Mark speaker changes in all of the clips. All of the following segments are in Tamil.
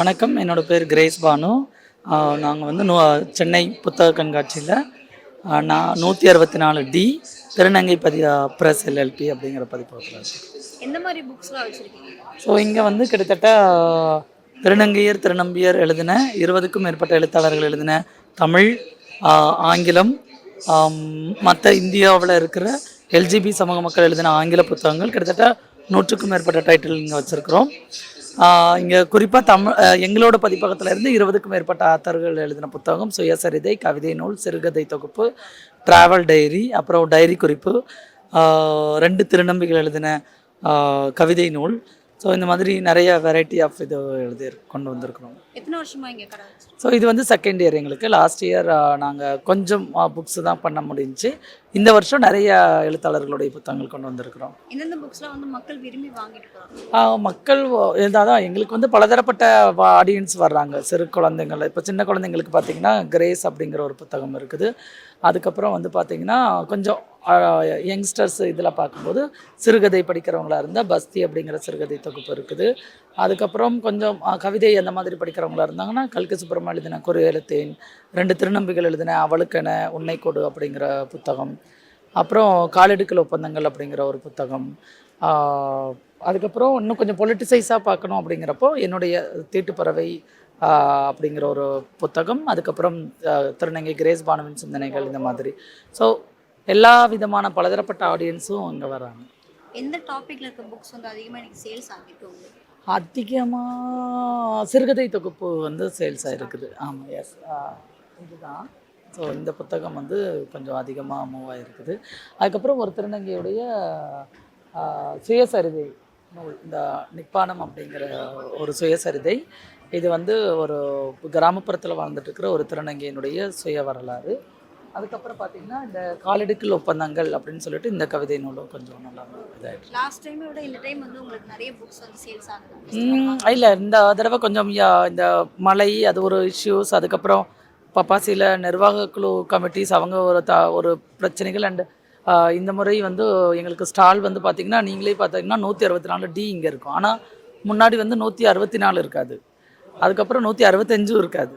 Speaker 1: வணக்கம். என்னோட பேர் கிரேஸ் பானு. நாங்கள் வந்து நூ சென்னை புத்தக கண்காட்சியில் நான் நூற்றி அறுபத்தி நாலு டி திருநங்கை பதி ப்ரெஸ் எல்எல்பி அப்படிங்கிற பதிப்பகத்தில்
Speaker 2: எந்த மாதிரி புக்ஸ்லாம் வச்சிருக்கீங்க?
Speaker 1: ஸோ இங்கே வந்து கிட்டத்தட்ட திருநங்கையர் திருநம்பியர் எழுதின இருபதுக்கும் மேற்பட்ட எழுத்தாளர்கள் எழுதின தமிழ் ஆங்கிலம் மற்ற இந்தியாவில் இருக்கிற எல்ஜிபி சமூக மக்கள் எழுதின ஆங்கில புத்தகங்கள் கிட்டத்தட்ட நூற்றுக்கும் மேற்பட்ட டைட்டில் இங்கே வச்சுருக்கிறோம். இங்கே குறிப்பாக தமிழ் எங்களோட பதிப்பகத்திலிருந்து இருபதுக்கும் மேற்பட்ட ஆத்தர்கள் எழுதின புத்தகம் சுயசரிதை கவிதை நூல் சிறுகதை தொகுப்பு ட்ராவல் டைரி அப்புறம் டைரி குறிப்பு ரெண்டு திருநம்பிகள் எழுதின கவிதை நூல் ஸோ இந்த மாதிரி நிறைய வெரைட்டி ஆஃப் இது எழுதி கொண்டு வந்திருக்கிறோம்.
Speaker 2: எத்தனை வருஷமா இங்க கடை
Speaker 1: ஸோ இது வந்து செகண்ட் இயர் எங்களுக்கு. லாஸ்ட் இயர் நாங்கள் கொஞ்சம் புக்ஸ் தான் பண்ண முடிஞ்சுச்சு இந்த வருஷம் நிறைய எழுத்தாளர்களுடைய புத்தகங்கள் கொண்டு வந்திருக்கிறோம்.
Speaker 2: எந்தெந்த புக்ஸ்லாம் வந்து மக்கள் விரும்பி வாங்கிட்டு
Speaker 1: மக்கள் அதான் எங்களுக்கு வந்து பலதரப்பட்ட ஆடியன்ஸ் வர்றாங்க. சிறு குழந்தைங்கள் இப்போ சின்ன குழந்தைங்களுக்கு பார்த்தீங்கன்னா கிரேஸ் அப்படிங்கிற ஒரு புத்தகம் இருக்குது. அதுக்கப்புறம் வந்து பார்த்தீங்கன்னா கொஞ்சம் யங்ஸ்டர்ஸ் இதில் பார்க்கும்போது சிறுகதை படிக்கிறவங்களா இருந்தால் பஸ்தி அப்படிங்கிற சிறுகதை தொகுப்பு இருக்குது. அதுக்கப்புறம் கொஞ்சம் கவிதை அந்த மாதிரி படிக்கிறவங்களா இருந்தாங்கன்னா கல்கி சுப்பிரமணியம் எழுதின குறி எழுத்தேன் ரெண்டு திருநம்பிகள் எழுதின அவளுக்கென உன்னை கொடு அப்படிங்கிற புத்தகம். அப்புறம் காலெடுக்கல் ஒப்பந்தங்கள் அப்படிங்கிற ஒரு புத்தகம். அதுக்கப்புறம் இன்னும் கொஞ்சம் பொலிட்டிசைஸாக பார்க்கணும் அப்படிங்கிறப்போ என்னுடைய தீட்டுப்பறவை அப்படிங்கிற ஒரு புத்தகம். அதுக்கப்புறம் திருநங்கை கிரேஸ் பானுவின் சிந்தனைகள் இந்த மாதிரி. ஸோ எல்லா விதமான பலதரப்பட்ட ஆடியன்ஸும் இங்கே வராங்க.
Speaker 2: எந்த டாபிக்ல இருக்க புக்ஸ் வந்து அதிகமா எனக்கு சேல்ஸ் ஆகிட்டு
Speaker 1: அதிகமாக சிறுகதை தொகுப்பு வந்து சேல்ஸ் ஆகிருக்குது ஆமாம் எஸ் இதுதான். ஸோ இந்த புத்தகம் வந்து கொஞ்சம் அதிகமாக மூவ் ஆகிருக்குது அதுக்கப்புறம் ஒரு திருநங்கையுடைய சுயசரிதை நூல் இந்த நிப்பானம் அப்படிங்கிற ஒரு சுயசரிதை. இது வந்து ஒரு கிராமப்புறத்தில் வாழ்ந்துட்டு இருக்கிற ஒரு திருநங்கையினுடைய சுய வரலாறு. அதுக்கப்புறம் பார்த்தீங்கன்னா இந்த காலடிக்கல் ஒப்பந்தங்கள் அப்படின்னு சொல்லிட்டு இந்த கவிதை நூலும் கொஞ்சம் நல்லா இதாகிடுச்சு
Speaker 2: லாஸ்ட் டைமை விட இந்த டைம் வந்து உங்களுக்கு நிறைய புக்ஸ் வந்து சேல்ஸ் ஆகுது?
Speaker 1: இல்லை இந்த தடவை கொஞ்சம் இந்த மழை அது ஒரு இஷ்யூஸ் அதுக்கப்புறம் பப்பாசியில் நிர்வாக குழு கமிட்டிஸ் அவங்க ஒரு த ஒரு பிரச்சனைகள் அண்டு இந்த முறை வந்து எங்களுக்கு ஸ்டால் வந்து பார்த்திங்கன்னா நீங்களே பார்த்தீங்கன்னா நூற்றி அறுபத்தி நாலு டி இங்கே இருக்கும். ஆனால் முன்னாடி வந்து நூற்றி அறுபத்தி நாலு இருக்காது. அதுக்கப்புறம் நூற்றி அறுபத்தஞ்சும் இருக்காது.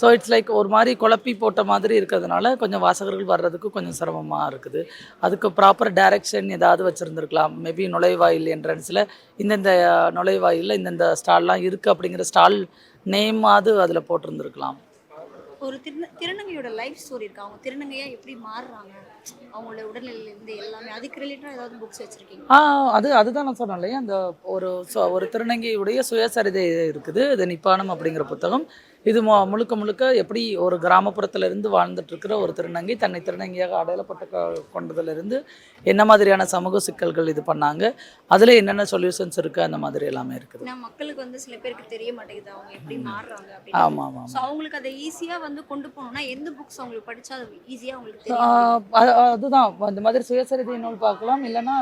Speaker 1: ஸோ இட்ஸ் லைக் ஒரு மாதிரி குழப்பி போட்ட மாதிரி இருக்கிறதுனால கொஞ்சம் வாசகர்கள் வர்றதுக்கு கொஞ்சம் சிரமமாக இருக்குது. அதுக்கு ப்ராப்பர் டைரக்ஷன் ஏதாவது வச்சுருந்துருக்கலாம். மேபி நுழைவாயில் என்ட்ரன்ஸில் இந்தந்த நுழைவாயிலில் இந்தந்த ஸ்டால்லாம் இருக்குது அப்படிங்கிற ஸ்டால் நேமாவது அதில் போட்டிருந்துருக்கலாம்.
Speaker 2: ஒரு திரு திருநங்கையோட லைஃப் ஸ்டோரி இருக்கு? அவங்க திருநங்கையா எப்படி மாறுறாங்க? அவங்களோட உடல்நிலையில இருந்து எல்லாமே அதுக்கு ரிலேட்டடாக ஏதாவது புக்ஸ் வச்சிருக்கீங்க
Speaker 1: ஆ அது அதுதான் நான் சொன்னேன் இல்லையா? அந்த ஒரு ஒரு திருநங்கையுடைய சுயசரிதை இருக்குது. இது நிப்பானம் அப்படிங்கிற புத்தகம். இது மு முழுக்க முழுக்க எப்படி ஒரு கிராமப்புறத்துல இருந்து வாழ்ந்துட்டு இருக்கிற ஒரு திருநங்கை தன்னை திருநங்கையாக அடையாளப்பட்ட கொண்டதிலிருந்து என்ன மாதிரியான சமூக சிக்கல்கள் இது பண்ணாங்க அதில் என்னென்ன சொல்யூஷன்ஸ் இருக்குது அந்த மாதிரி எல்லாமே இருக்குது.
Speaker 2: மக்களுக்கு வந்து சில பேருக்கு தெரிய மாட்டேங்குது அவங்க எப்படி மாறுறாங்க
Speaker 1: ஆமாம் ஆமாம்
Speaker 2: ஸோ அவங்களுக்கு அதை ஈஸியாக வந்து கொண்டு போகணும்னா எந்த புக்ஸ் அவங்களுக்கு படிச்சா அது ஈஸியாக அவங்களுக்கு
Speaker 1: அதுதான். இந்த மாதிரி சுயசரிதை நூல் பார்க்கலாம் இல்லைன்னா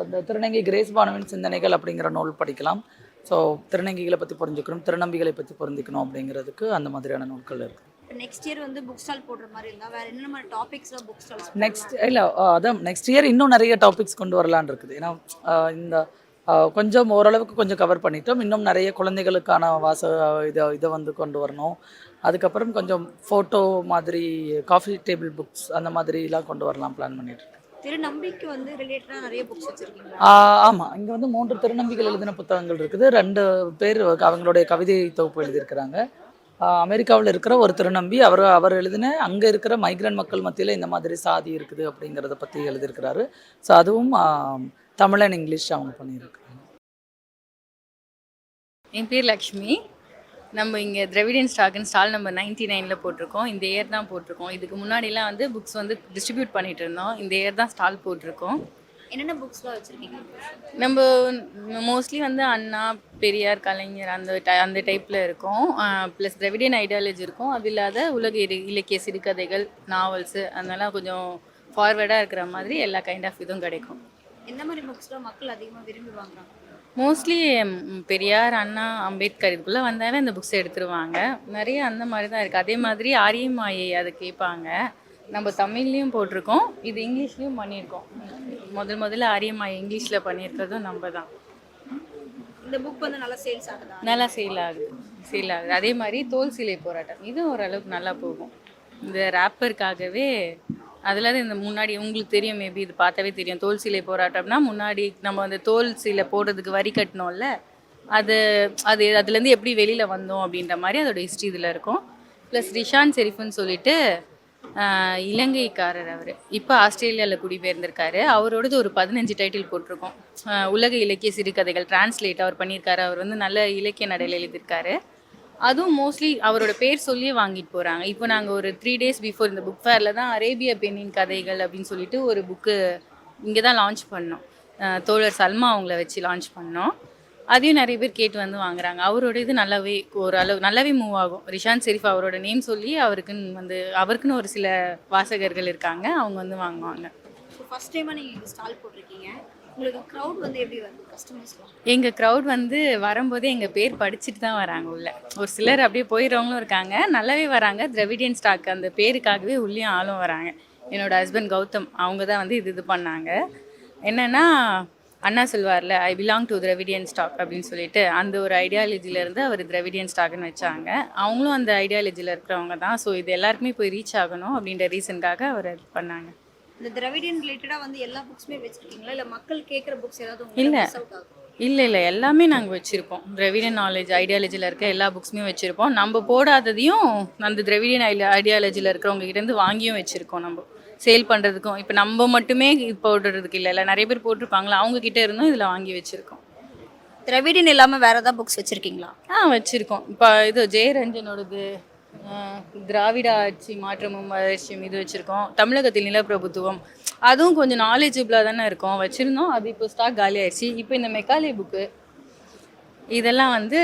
Speaker 1: அந்த திருநங்கை கிரேஸ் பானுவின் சிந்தனைகள் அப்படிங்கிற நூல் படிக்கலாம். ஸோ திருநங்கைகளை பற்றி புரிஞ்சுக்கணும் திருநம்பிகளை பற்றி புரிஞ்சுக்கணும் அப்படிங்கிறதுக்கு அந்த மாதிரியான நூல்கள் இருக்குது
Speaker 2: நெக்ஸ்ட் இயர் வந்து புக் ஸ்டால் போடுற மாதிரி இருந்தா வேற என்னென்ன மாதிரி டாபிக்ஸ்ல புக் ஸ்டால்ஸ்
Speaker 1: நெக்ஸ்ட் இல்லை அதான் நெக்ஸ்ட் இயர் இன்னும் நிறைய டாபிக்ஸ் கொண்டு வரலான்னு இருக்குது. ஏன்னா இந்த கொஞ்சம் ஓரளவுக்கு கொஞ்சம் கவர் பண்ணிட்டோம். இன்னும் நிறைய குழந்தைகளுக்கான வாச இதை இதை வந்து கொண்டு வரணும். அதுக்கப்புறம் கொஞ்சம் ஃபோட்டோ மாதிரி காஃபி டேபிள் புக்ஸ் அந்த மாதிரிலாம் கொண்டு வரலாம் பிளான் பண்ணிட்டு இருக்கேன்.
Speaker 2: திரு நம்பிக்கை வந்து நிறைய புக்ஸ் வச்சிருக்கீங்களா?
Speaker 1: ஆஹ் ஆமா. இங்க வந்து மூன்று திருநம்பிகள் எழுதின புத்தகங்கள் இருக்குது. ரெண்டு பேர் அவங்களுடைய கவிதை தொகுப்பு எழுதியிருக்கிறாங்க. அமெரிக்காவில் இருக்கிற ஒரு திருநம்பி அவர் அவர் எழுதின அங்கே இருக்கிற மைக்ரண்ட் மக்கள் மத்தியில் இந்த மாதிரி சாதி இருக்குது அப்படிங்கிறத பற்றி எழுதியிருக்கிறாரு. ஸோ அதுவும் தமிழ் அண்ட் இங்கிலீஷ் அவங்க பண்ணியிருக்கிறாங்க.
Speaker 3: என் பேர் லக்ஷ்மி. நம்ம இங்கே திரவிடியன் ஸ்டாக்னு ஸ்டால் நம்பர் நைன்டி நைனில் போட்டிருக்கோம். இந்த இயர் தான் போட்டிருக்கோம். இதுக்கு முன்னாடிலாம் வந்து புக்ஸ் வந்து டிஸ்ட்ரிபியூட் பண்ணிட்டு இருந்தோம். இந்த இயர் தான் ஸ்டால் போட்டிருக்கோம்.
Speaker 2: என்னென்ன புக்ஸ்லாம் வச்சிருக்கீங்க?
Speaker 3: நம்ம மோஸ்ட்லி வந்து அண்ணா பெரியார் கலைஞர் அந்த டை- அந்த டைப்பில் இருக்கும். ப்ளஸ் திரவிடியன் ஐடியாலஜி இருக்கும். அது இல்லாத உலக இரு- இலக்கிய சிறுகதைகள் நாவல்ஸு அதெல்லாம் கொஞ்சம் ஃபார்வர்டாக இருக்கிற மாதிரி எல்லா கைண்ட் ஆஃப் இதுவும் கிடைக்கும்.
Speaker 2: எந்த மாதிரி புக்ஸ்லாம் மக்கள் அதிகமாக விரும்பி வாங்குறாங்க?
Speaker 3: மோஸ்ட்லி பெரியார் அண்ணா அம்பேத்கர் இதுக்குள்ளே வந்தாலே இந்த புக்ஸ் எடுத்துருவாங்க. நிறைய அந்த மாதிரி தான் இருக்குது அதே மாதிரி ஆரியமாயை அதை கேட்பாங்க. நம்ம தமிழ்லேயும் போட்டிருக்கோம். இது இங்கிலீஷ்லேயும் பண்ணியிருக்கோம். முதல் முதல்ல ஆரியமாயை இங்கிலீஷில் பண்ணியிருக்கிறதும் நம்ம தான்
Speaker 2: இந்த புக் வந்து நல்லா சேல்ஸ் ஆகுதா?
Speaker 3: நல்லா சேல் ஆகுது. சேல் ஆகுது. அதே மாதிரி தோல் சிலை போராட்டம். இதுவும் ஓரளவுக்கு நல்லா போகும். இந்த ரேப்பருக்காகவே அதில் இந்த முன்னாடி உங்களுக்கு தெரியும் மேபி இது பார்த்தாவே தெரியும். தோல் சீலை போராட்டம்னா முன்னாடி நம்ம அந்த தோல் சீலை போடுறதுக்கு வரி கட்டினோம்ல அது அது அதுலேருந்து எப்படி வெளியில் வந்தோம் அப்படின்ற மாதிரி அதோட ஹிஸ்ட்ரி இதில் இருக்கும். ப்ளஸ் ரிஷான் ஷெரீஃப்னு சொல்லிட்டு இலங்கைக்காரர் அவர். இப்போ ஆஸ்திரேலியாவில் குடிபெயர்ந்திருக்காரு. அவரோடது ஒரு பதினஞ்சு டைட்டில் போட்டிருக்கோம். உலக இலக்கிய சிறுகதைகள் டிரான்ஸ்லேட் அவர் பண்ணியிருக்காரு. அவர் வந்து நல்ல இலக்கிய நடையில் எழுதியிருக்காரு. அதுவும் மோஸ்ட்லி அவரோட பேர் சொல்லியே வாங்கிட்டு போகிறாங்க இப்போ நாங்கள் ஒரு த்ரீ டேஸ் பிஃபோர் இந்த புக் ஃபேரில் தான் அரேபிய பெண்ணின் கதைகள் அப்படின்னு சொல்லிட்டு ஒரு புக்கு இங்கே தான் லான்ச் பண்ணோம். தோழர் சல்மா அவங்கள வச்சு லான்ச் பண்ணோம். அதையும் நிறைய பேர் கேட்டு வந்து வாங்குறாங்க. அவரோட இது நல்லாவே ஓரளவு நல்லாவே மூவ் ஆகும். ரிஷான் ஷெரீஃப் அவரோட நேம் சொல்லி அவருக்குன்னு வந்து அவருக்குன்னு ஒரு சில வாசகர்கள் இருக்காங்க. அவங்க வந்து வாங்குவாங்க.
Speaker 2: ஃபர்ஸ்ட் டைமாக நீங்கள் ஸ்டால் போட்டிருக்கீங்க? உங்களுக்கு க்ரௌட் வந்து எப்படி வருது? கஸ்டமர்ஸ்லாம்
Speaker 3: எங்கள் க்ரௌட் வந்து வரும்போதே எங்கள் பேர் படிச்சுட்டு தான் வராங்க உள்ள. ஒரு சிலர் அப்படியே போயிடுறவங்களும் இருக்காங்க. நல்லாவே வராங்க. திரவிடியன் ஸ்டாக் அந்த பேருக்காகவே உள்ளேயும் ஆளும் வராங்க. என்னோட ஹஸ்பண்ட் கௌதம் அவங்க தான் வந்து இது இது பண்ணாங்க. என்னென்னா Anna சொல்வார்ல I belong to Dravidian stock அப்படின்னு சொல்லிட்டு அந்த ஒரு ஐடியாலஜிலேருந்து அவர் திரவிடியன் ஸ்டாக்னு வச்சாங்க. அவங்களும் அந்த ஐடியாலஜியில் இருக்கிறவங்க தான். ஸோ இது எல்லாருக்குமே போய் ரீச் ஆகணும் அப்படின்ற ரீசனுக்காக அவர் இது பண்ணாங்க.
Speaker 2: இந்த திராவிடியன் ரிலேட்டடாக வந்து எல்லா புக்ஸுமே வச்சிருக்கீங்களா? இல்லை மக்கள் கேட்குற புக்ஸ் ஏதாவது
Speaker 3: இல்ல. இல்லை இல்லை. எல்லாமே நாங்கள் வச்சுருப்போம் திராவிடியன் நாலேஜ் ஐடியாலஜியில் இருக்க எல்லா புக்ஸுமே வச்சுருப்போம். நம்ம போடாததையும் அந்த திராவிடியன் ஐ ஐடியாலஜியில் இருக்கிறவங்க கிட்டேருந்து வாங்கியும் வச்சுருக்கோம் நம்ம. சேல் பண்ணுறதுக்கும் இப்போ நம்ம மட்டுமே போடுறதுக்கு இல்லை இல்லை. நிறைய பேர் போட்டிருப்பாங்களா? அவங்க கிட்ட இருந்தும் இதில் வாங்கி வச்சுருக்கோம்.
Speaker 2: திராவிடியன் இல்லாமல் வேறு ஏதாவது புக்ஸ் வச்சிருக்கீங்களா?
Speaker 3: ஆ வச்சுருக்கோம். இப்போ இது ஜெயரஞ்சனோடது திராவிட ஆட்சி மாற்றமும் வளர்ச்சியும் இது வச்சுருக்கோம். தமிழகத்தில் நிலப்பிரபுத்துவம். அதுவும் கொஞ்சம் நாலேஜபிளாக தானே இருக்கும். வச்சுருந்தோம். அது இப்போ ஸ்டாக் காலி ஆயிடுச்சு. இப்போ இந்த மெக்காலே புக்கு இதெல்லாம் வந்து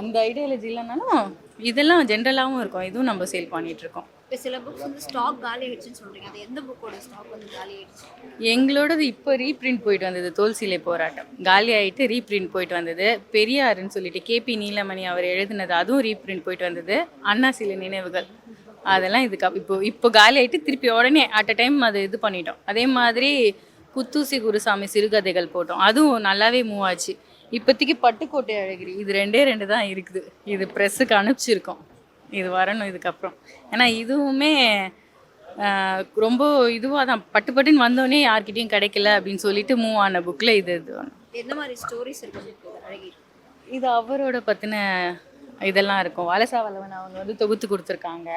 Speaker 3: அந்த ஐடியாலஜி இல்லைனாலும் இதெல்லாம் ஜென்ரலாகவும் இருக்கும். இதுவும் நம்ம சேல் பண்ணிகிட்ருக்கோம்
Speaker 2: இப்போ சில புக்ஸ் வந்து ஸ்டாக் காலி ஆயிடுச்சுன்னு சொல்கிறீங்க அது எந்த புக்கோட ஸ்டாக் வந்து காலி ஆயிடுச்சு?
Speaker 3: எங்களோடது இப்போ ரீப்ரிண்ட் போயிட்டு வந்தது தோல்சிலை போராட்டம். காலி ஆகிட்டு ரீப்ரிண்ட் போயிட்டு வந்தது. பெரியாருன்னு சொல்லிட்டு கேபி நீலமணி அவர் எழுதினது அதுவும் ரீப்ரிண்ட் போயிட்டு வந்தது. அண்ணா சில நினைவுகள். அதெல்லாம் இதுக்கு இப்போ இப்போ காலி ஆகிட்டு திருப்பி உடனே அட் அ டைம் அது இது பண்ணிட்டோம். அதே மாதிரி குத்தூசி குருசாமி சிறுகதைகள் போட்டோம். அதுவும் நல்லாவே மூவ் ஆச்சு. இப்போதைக்கு பட்டுக்கோட்டை அழகிரி. இது ரெண்டே ரெண்டு தான் இருக்குது. இது ப்ரெஸ்ஸுக்கு அனுப்பிச்சிருக்கோம். இது வரணும் இதுக்கப்புறம். ஏன்னா இதுவுமே ரொம்ப இதுவாக தான். பட்டு பட்டுன்னு வந்தோடனே யார்கிட்டயும் கிடைக்கல அப்படின்னு சொல்லிட்டு மூவ் ஆன புக்கில் இது இது.
Speaker 2: எந்த மாதிரி ஸ்டோரிஸ் இருக்கு
Speaker 3: இது அவரோட பற்றின இதெல்லாம் இருக்கும். வலசா வல்லவன் அவங்க வந்து தொகுத்து கொடுத்துருக்காங்க.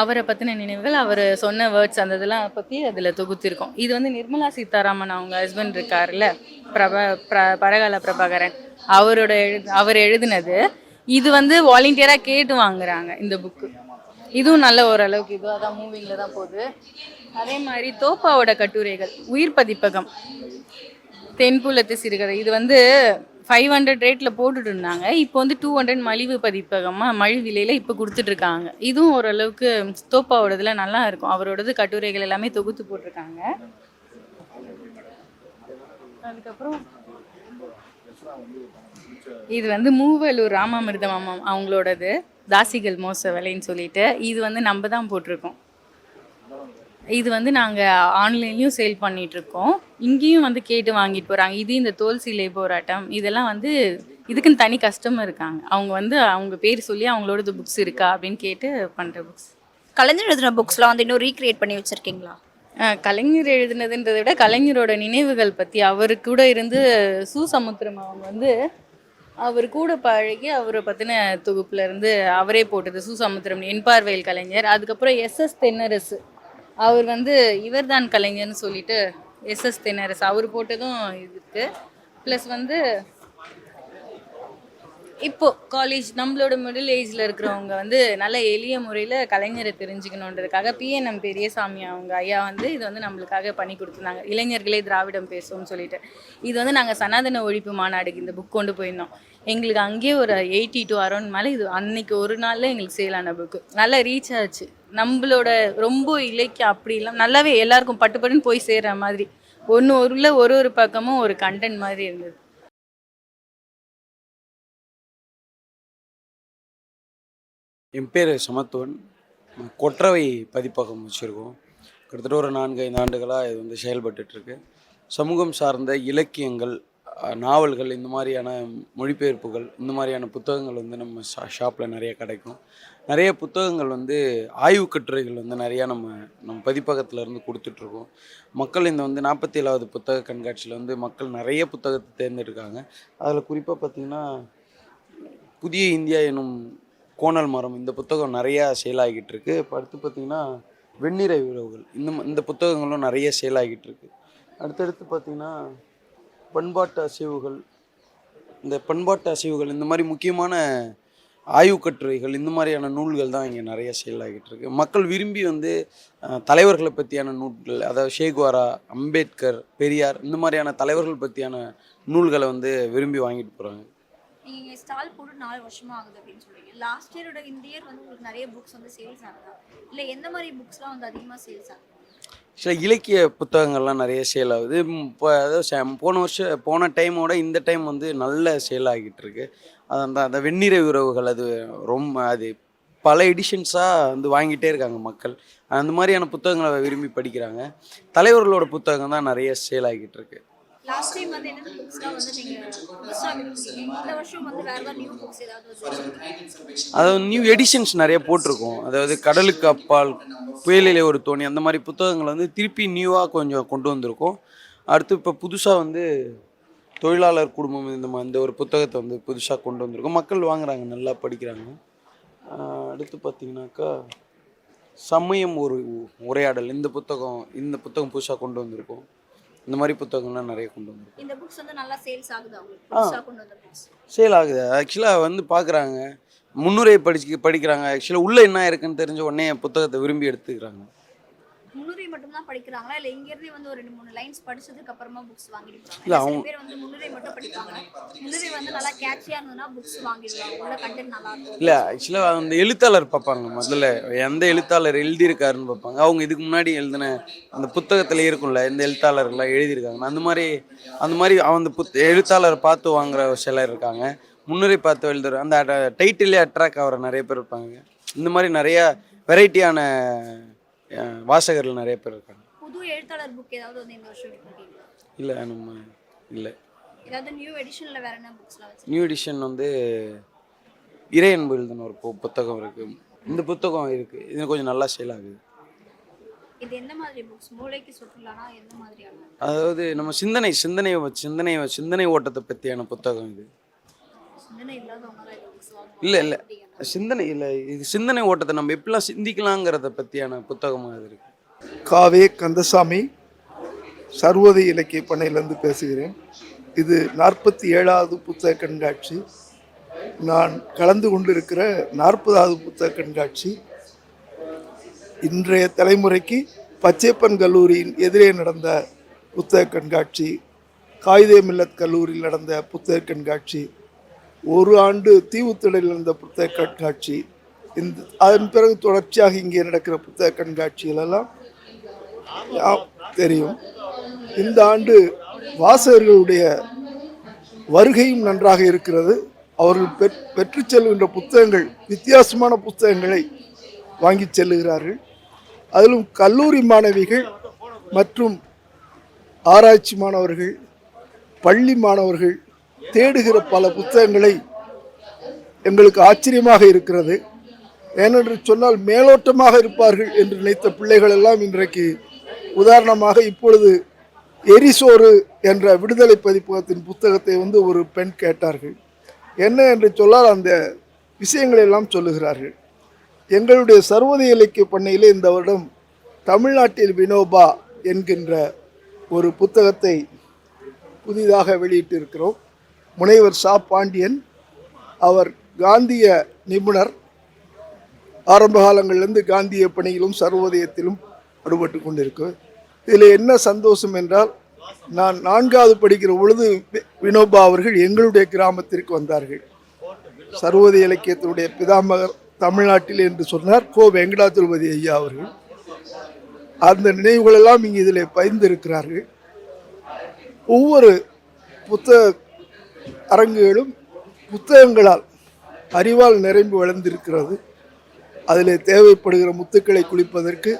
Speaker 3: அவரை பற்றின நினைவுகள் அவர் சொன்ன வேர்ட்ஸ் அந்த இதெல்லாம் பற்றி அதில் தொகுத்திருக்கோம். இது வந்து நிர்மலா சீதாராமன் அவங்க ஹஸ்பண்ட் இருக்கார்ல பிரபா பிர பரகால பிரபாகரன். அவரோட எழுது அவர் எழுதினது. இது வந்து வாலண்டியராக கேட்டு வாங்குறாங்க இந்த புக்கு இதுவும் நல்ல ஓரளவுக்கு இதுவாக தான் மூவிங்கில் தான் போகுது. அதே மாதிரி தோப்பாவோட கட்டுரைகள் உயிர் பதிப்பகம் தென்புலத்து சிறுகதை. இது வந்து ஃபைவ் ஹண்ட்ரட் ரேட்டில் போட்டுட்டு இருந்தாங்க. இப்போ வந்து டூ ஹண்ட்ரட் மலிவு பதிப்பகமாக மலிவு விலையில் இப்போ கொடுத்துட்ருக்காங்க இதுவும் ஓரளவுக்கு தோப்பாவோடதுல நல்லா இருக்கும். அவரோடது கட்டுரைகள் எல்லாமே தொகுத்து போட்டிருக்காங்க. அதுக்கப்புறம் இது வந்து மூவலூர் ராமாமிர்தம் அம்மா அவங்களோடது. தாசிகள் மோச விலைன்னு சொல்லிட்டு இது வந்து நம்ம தான் போட்டிருக்கோம். இது வந்து நாங்கள் ஆன்லைன்லேயும் சேல் பண்ணிகிட்ருக்கோம் இங்கேயும் வந்து கேட்டு வாங்கிட்டு போகிறாங்க இது இந்த தோல் சீலை போராட்டம். இதெல்லாம் வந்து இதுக்குன்னு தனி கஸ்டமர் இருக்காங்க. அவங்க வந்து அவங்க பேர் சொல்லி அவங்களோடது புக்ஸ் இருக்கா அப்படின்னு கேட்டு பண்ணுற புக்ஸ்
Speaker 2: கலைஞர் எழுதின புக்ஸ்லாம் வந்து இன்னும் ரீக்ரியேட் பண்ணி வச்சுருக்கீங்களா?
Speaker 3: கலைஞர் எழுதினதுன்றதை விட கலைஞரோட நினைவுகள் பற்றி அவர் கூட இருந்து சு சமுத்திரம் அவங்க வந்து அவர் கூட பழகி அவரை பற்றின தொகுப்புல இருந்து அவரே போட்டது சு சமுத்திரம் என் பார்வையில் கலைஞர். அதுக்கப்புறம் எஸ்எஸ் தென்னரசு. அவர் வந்து இவர்தான் கலைஞர்னு சொல்லிட்டு எஸ்எஸ் தென்னரசு. அவர் போட்டதும் இருக்கு ப்ளஸ் வந்து இப்போ காலேஜ் நம்மளோட மிடில் ஏஜ்ல இருக்கிறவங்க வந்து நல்ல எளிய முறையில் கலைஞரை தெரிஞ்சுக்கணுன்றதுக்காக பிஎன்எம் பெரியசாமி அவங்க ஐயா வந்து இது வந்து நம்மளுக்காக பண்ணி கொடுத்துருந்தாங்க. இளைஞர்களே திராவிடம் பேசுவோம்னு சொல்லிட்டு. இது வந்து நாங்கள் சனாதன ஒழிப்பு மாநாடுக்கு இந்த புக் கொண்டு போயிருந்தோம். எங்களுக்கு அங்கேயே ஒரு எயிட்டி டு அரௌண்ட் மேலே இது அன்னைக்கு ஒரு நாளில் எங்களுக்கு சேலான புக்கு நல்லா ரீச் ஆச்சு. நம்மளோட ரொம்ப இலக்கியம் அப்படி இல்லாம நல்லாவே எல்லாருக்கும் பட்டு பட்டுன்னு போய் சேர்ற மாதிரி. ஒன்று ஒரு ஒரு ஒரு பக்கமும் ஒரு கண்டென்ட் மாதிரி இருந்தது.
Speaker 4: என் பேர் சமத்துவன். கொற்றவை பதிப்பகம் வச்சுருக்கோம். கிட்டத்தட்ட ஒரு நான்கு ஐந்து ஆண்டுகளாக இது வந்து செயல்பட்டுருக்கு சமூகம் சார்ந்த இலக்கியங்கள் நாவல்கள் இந்த மாதிரியான மொழிபெயர்ப்புகள் இந்த மாதிரியான புத்தகங்கள் வந்து நம்ம ஷா ஷாப்பில் நிறைய கிடைக்கும். நிறைய புத்தகங்கள் வந்து ஆய்வு கட்டுரைகள் வந்து நிறையா நம்ம நம்ம பதிப்பகத்திலேருந்து கொடுத்துட்ருக்கோம். மக்கள் இந்த வந்து நாற்பத்தி ஏழாவது புத்தக கண்காட்சியில் வந்து மக்கள் நிறைய புத்தகத்தை தேர்ந்தெடுக்காங்க. அதில் குறிப்பாக பார்த்திங்கன்னா புதிய இந்தியா எனும் கோணல் மரம் இந்த புத்தகம் நிறையா சேல் ஆகிட்டு இருக்கு இப்போ அடுத்து பார்த்திங்கன்னா வெண்ணிறை உறவுகள் இந்த இந்த புத்தகங்களும் நிறைய சேல் ஆகிட்டு இருக்கு அடுத்தடுத்து பார்த்திங்கன்னா பண்பாட்டு அசைவுகள் இந்த பண்பாட்டு அசைவுகள் இந்த மாதிரி முக்கியமான ஆய்வு கட்டுரைகள் இந்த மாதிரியான நூல்கள் தான் இங்கே நிறைய சேல் ஆகிட்டு இருக்கு மக்கள் விரும்பி வந்து தலைவர்களை பற்றியான நூல்கள் அதாவது ஷேக்வாரா அம்பேத்கர் பெரியார் இந்த மாதிரியான தலைவர்கள் பற்றியான நூல்களை வந்து விரும்பி வாங்கிட்டு போகிறாங்க
Speaker 2: நீங்கள் இங்கே ஸ்டால் போட்டு நாலு வருஷமா ஆகுது அப்படின்னு சொல்றீங்க. லாஸ்ட் இயரோட இந்த இயர் வந்து உங்களுக்கு நிறைய புக்ஸ் வந்து சேல்ஸ் ஆகுதா? இல்லை எந்த மாதிரி புக்ஸ்லாம் வந்து அதிகமாக சேல்ஸ் ஆகுது?
Speaker 4: சில இலக்கிய புத்தகங்கள்லாம் நிறைய சேல் ஆகுது. இப்போ அதாவது போன வருஷம் போன டைமோட இந்த டைம் வந்து நல்ல சேல் ஆகிட்டு இருக்கு. அது அந்த அந்த வெண்ணிறை உறவுகள் அது ரொம்ப அது பல எடிஷன்ஸாக வந்து வாங்கிட்டே இருக்காங்க மக்கள். அந்த மாதிரியான புத்தகங்களை விரும்பி படிக்கிறாங்க. தலைவர்களோட புத்தகம் தான் நிறைய சேல் ஆகிட்டு இருக்கு.
Speaker 2: லாஸ்ட் டைம் வந்து என்னென்ன புக்ஸ்லாம் வந்து நீங்க மிஸ் இந்த வருஷம் வந்து வேற வேற நியூ புக்ஸ் ஏதாவது
Speaker 4: அது நியூ எடிஷன்ஸ் நிறைய போட்டிருக்கோம். அதாவது கடலுக்கு அப்பால் புயலிலே ஒரு தோணி அந்த மாதிரி புத்தகங்களை வந்து திருப்பி நியூவாக கொஞ்சம் கொண்டு வந்திருக்கோம். அடுத்து இப்போ புதுசாக வந்து தொழிலாளர் குடும்பம் இந்த மாதிரி இந்த ஒரு புத்தகத்தை வந்து புதுசாக கொண்டு வந்திருக்கோம். மக்கள் வாங்குறாங்க நல்லா படிக்கிறாங்க. அடுத்து பார்த்தீங்கன்னாக்கா சமயம் ஒரு உரையாடல் இந்த புத்தகம் இந்த புத்தகம் புதுசாக கொண்டு வந்திருக்கோம். இந்த மாதிரி புத்தகங்கள்லாம் நிறைய கொண்டு வந்திருக்கோம்
Speaker 2: இந்த புக்ஸ் வந்து நல்லா சேல்ஸ் ஆகுதா வந்த புக்ஸ்
Speaker 4: சேல் ஆகுது. ஆக்சுவலாக வந்து பார்க்குறாங்க முன்னுரை படிச்சு படிக்கிறாங்க. ஆக்சுவலாக உள்ளே என்ன இருக்குன்னு தெரிஞ்ச உடனே புத்தகத்தை விரும்பி எடுத்துக்கிறாங்க.
Speaker 2: முன்னுரை மட்டும் தான் படிக்கிறாங்களா? இல்ல இங்க இருந்து வந்து ஒரு ரெண்டு மூணு லைன்ஸ் படிச்சதுக்கு அப்புறமா புக்ஸ் வாங்கிட்டு போறாங்க
Speaker 4: இல்ல,
Speaker 2: சில
Speaker 4: அவங்க-
Speaker 2: பேர் வந்து முன்னுரை மட்டும் படிப்பாங்க முன்னுரை வந்து நல்லா கேட்சியா இருந்ததுன்னா புக்ஸ் வாங்கிடுவாங்க. உள்ள கண்டென்ட் நல்லா இருக்கும்.
Speaker 4: இல்லை ஆக்சுவலாக அந்த எழுத்தாளர் பார்ப்பாங்க. முதல்ல எந்த எழுத்தாளர் எழுதியிருக்காருன்னு பார்ப்பாங்க. அவங்க இதுக்கு முன்னாடி எழுதின அந்த புத்தகத்தில் இருக்கும்ல எந்த எழுத்தாளர்லாம் எழுதியிருக்காங்க. அந்த மாதிரி அந்த மாதிரி அந்த புத் எழுத்தாளரை பார்த்து வாங்குற ஒரு சிலர் இருக்காங்க. முன்னுரை பார்த்து எழுதுற அந்த டைட்டிலே அட்ராக்ட் ஆகிற நிறைய பேர் இருப்பாங்க. இந்த மாதிரி நிறைய வெரைட்டியான வாசகர்கள் நிறைய பேர் இருக்காங்க.
Speaker 2: புது எழுத்தாளர் புக் ஏதாவது வந்து இந்த வருஷம்
Speaker 4: இல்லை நம்ம இல்லை.
Speaker 2: ஏதாவது நியூ எடிஷன்ல வேற என்ன புக்ஸ்லாம் வச்சு
Speaker 4: நியூ எடிஷன் வந்து இறை அன்பு எழுதின ஒரு பு- புத்தகம் இருக்குது இந்த புத்தகம் இருக்குது இது கொஞ்சம் நல்லா சேல் ஆகுது.
Speaker 2: இது எந்த மாதிரி புக்ஸ் மூளைக்கு சுற்றுலானா எந்த மாதிரியான?
Speaker 4: அதாவது நம்ம சிந்தனை சிந்தனை சிந்தனை சிந்தனை ஓட்டத்தை பற்றியான புத்தகம் இது.
Speaker 2: சிந்தனை இல்லாதவங்க தான் இந்த புக்ஸ் வாங்குவாங்க
Speaker 4: இல்லை இல்லை. சிந்தனை இல்லை இது சிந்தனை ஓட்டத்தை நம்ம எப்படிலாம் சிந்திக்கலாங்கிறத பற்றியான புத்தகமாக இது இருக்கு.
Speaker 5: காவே கந்தசாமி சர்வோதய இலக்கிய பண்ணையிலேருந்து பேசுகிறேன். இது நாற்பத்தி ஏழாவது புத்தக கண்காட்சி. நான் கலந்து கொண்டிருக்கிற நாற்பதாவது புத்தக கண்காட்சி. இன்றைய தலைமுறைக்கு பச்சைப்பன் கல்லூரியின் எதிரே நடந்த புத்தக கண்காட்சி காயிதே மில்லத் கல்லூரியில் நடந்த புத்தக கண்காட்சி ஒரு ஆண்டு தீவுத்திடலில் இருந்த புத்தக கண்காட்சி இந்த அதன் பிறகு தொடர்ச்சியாக இங்கே நடக்கிற புத்தக கண்காட்சிகளெல்லாம் தெரியும். இந்த ஆண்டு வாசகர்களுடைய வருகையும் நன்றாக இருக்கிறது. அவர்கள் பெற் பெற்று செல்கின்ற புத்தகங்கள் வித்தியாசமான புத்தகங்களை வாங்கி செல்லுகிறார்கள். அதிலும் கல்லூரி மாணவிகள் மற்றும் ஆராய்ச்சி மாணவர்கள் பள்ளி மாணவர்கள் தேடுகிற பல புத்தகங்களை எங்களுக்கு ஆச்சரியமாக இருக்கிறது. ஏனென்று சொன்னால் மேலோட்டமாக இருப்பார்கள் என்று நினைத்த பிள்ளைகள் எல்லாம் இன்றைக்கு உதாரணமாக இப்பொழுது எரிசோறு என்ற விடுதலை பதிப்பகத்தின் புத்தகத்தை வந்து ஒரு பெண் கேட்டார்கள். என்ன என்று சொன்னால் அந்த விஷயங்களை எல்லாம் சொல்லுகிறார்கள். எங்களுடைய சர்வதேச இலக்கிய பண்ணையிலே இந்த வருடம் தமிழ்நாட்டில் வினோபா என்கின்ற ஒரு புத்தகத்தை புதிதாக வெளியிட்டிருக்கிறோம். முனைவர் சா பாண்டியன் அவர் காந்திய நிபுணர். ஆரம்ப காலங்களிலிருந்து காந்திய பணியிலும் சர்வோதயத்திலும் ஈடுபட்டு கொண்டிருக்கு. இதில் என்ன சந்தோஷம் என்றால் நான் நான்காவது படிக்கிற பொழுது வினோபா அவர்கள் எங்களுடைய கிராமத்திற்கு வந்தார்கள். சர்வோதய இலக்கியத்தினுடைய பிதாமகர் தமிழ்நாட்டில் என்று சொன்னார் கோ வெங்கடாச்சலபதி ஐயா அவர்கள். அந்த நினைவுகளெல்லாம் இங்கே இதில் பயந்திருக்கிறார்கள் ஒவ்வொரு புத்தக அரங்குகளும் புத்தகங்களால் அறிவால் நிரம்பி வளர்ந்திருக்கிறது. அதில் தேவைப்படுகிற முத்துக்களை குளிப்பதற்கு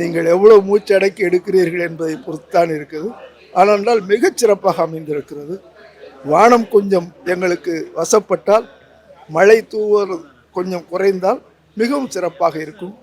Speaker 5: நீங்கள் எவ்வளோ மூச்சடக்கி எடுக்கிறீர்கள் என்பதை பொறுத்தான் இருக்குது. ஆனால் மிகச் சிறப்பாக அமைந்திருக்கிறது. வானம் கொஞ்சம் எங்களுக்கு வசப்பட்டால் மழை தூவல் கொஞ்சம் குறைந்தால் மிகவும் சிறப்பாக இருக்கும்.